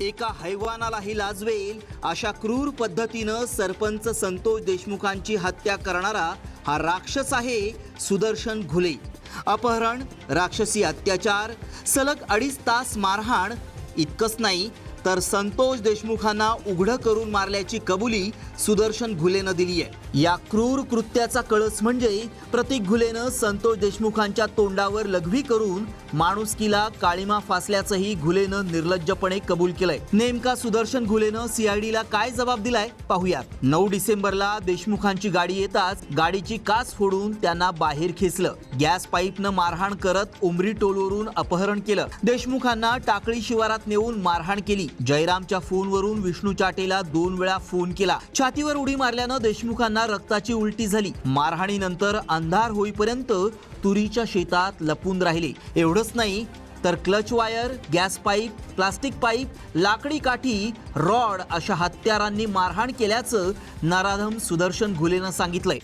एका हैवानालाही लाजवेल अशा क्रूर पद्धतीनं सरपंच संतोष देशमुखांची हत्या करणारा हा राक्षस आहे सुदर्शन घुले. अपहरण राक्षसी अत्याचार सलग अडीच तास मारहाण इतकंच नाही तर संतोष देशमुखांना उघडं करून मारल्याची कबुली सुदर्शन घुलेनं दिली आहे या क्रूर कृत्याचा कळस म्हणजे प्रतीक घुलेनं संतोष देशमुखांच्या तोंडावर लघवी करून माणुसकीला काळीमा फासल्याचंही घुलेनं निर्लज्जपणे कबूल केलंय. नेमका सुदर्शन घुलेनं सीआयडीला काय जबाब दिलाय पाहूयात. नऊ डिसेंबरला देशमुखांची गाडी येताच गाडीची काच फोडून त्यांना बाहेर खेचलं. गॅस पाईपनं मारहाण करत उमरी टोलवरून अपहरण केलं. देशमुखांना टाकळी शिवारात नेऊन मारहाण केली. जयरामच्या फोनवरून विष्णू चाटेला दोन वेळा फोन केला. छातीवर उडी मारल्यानं देशमुखांना रक्ताची उलटी झाली. मारहाणीनंतर अंधार होईपर्यंत तुरीच्या शेतात लपून राहिले. एवढंच नाही तर clutch wire gas pipe plastic pipe लाकडी काठी रॉड अशा हत्यारांनी मारहाण केल्याचं नराधम सुदर्शन घुलेनं सांगितलंय.